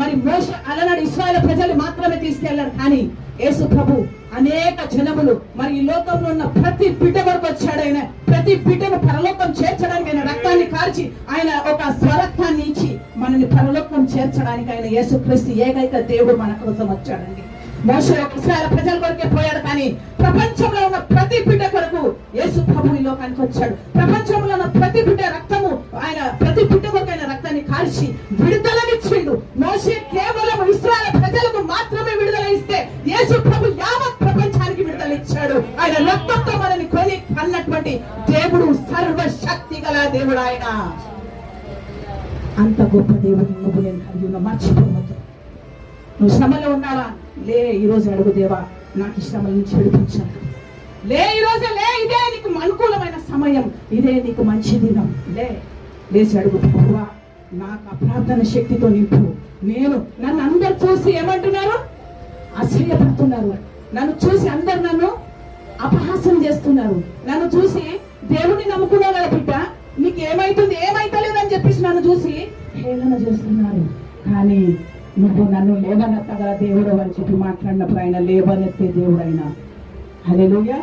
మరి మోస అలనాడు ఇస్రాయల్ ప్రజలు మాత్రమే తీసుకెళ్ళారు. కానీ యేసు ప్రభు అనేక జనములు మరి ఈ లోకంలో ఉన్న ప్రతి బిడ్డ వరకు వచ్చాడు ఆయన. ప్రతి బిడ్డను పరలోకం చేర్చడానికి ఆయన రక్తాన్ని కార్చి ఆయన ఒక స్వరక్తాన్ని ఇచ్చి మనల్ని పరలోకం చేర్చడానికి ఆయన యేసుక్రీస్తు ఏకైక దేవుడు మన కోసం వచ్చాడండి. మోస ఇస్రాయల్ ప్రజల కొరకే పోయాడు కానీ ప్రపంచంలో ఉన్న ప్రతి బిడ్డ కొరకు యేసు ప్రభు ఈ లోకానికి వచ్చాడు. ప్రపంచంలో ఉన్న ప్రతి బిడ్డ రక్తము ఆయన ప్రతి బిడ్డ కొరకు విడుదలనిచ్చిండు. మోసే కేవలం ఇస్రాయల్ ప్రజలకు మాత్రమే విడుదల ఇస్తే యేసు ప్రభు యావత్ ప్రపంచానికి విడుదల ఇచ్చాడు ఆయన రక్తంతో మనని కొని అన్నటువంటి దేవుడు సర్వశక్తి గల దేవుడు ఆయన. అంత గొప్ప దేవుడు నువ్వు నేను కలిగి ఉన్న మర్చిపోవద్దు. నువ్వు శ్రమలో ఉన్నావా? లే ఈరోజు అడుగు దేవా నాకు ఈ శ్రమల నుంచి విడిపించాను లే ఈ రోజు లే ఇదే నీకు అనుకూలమైన సమయం. ఇదే నీకు మంచి దినం. లే లేచి అడుగు ప్రభువా. నాకు ఆ ప్రార్థన శక్తితో నింపు. నేను నన్ను అందరు చూసి ఏమంటున్నారు? అసహ్యపడుతున్నారు నన్ను చూసి అందరు నన్ను అపహాసం చేస్తున్నారు. నన్ను చూసి దేవుడిని నమ్ముకున్నావు కదా బిడ్డ? నీకు ఏమైతుంది? ఏమైతలేదని చెప్పేసి నన్ను చూసి హేళన చేస్తున్నారు. కానీ నువ్వు నన్ను లేవనెత్తగల దేవుడు అని చెప్పి మాట్లాడినప్పుడు ఆయన లేవనెత్తే దేవుడు ఆయన హల్లెలూయా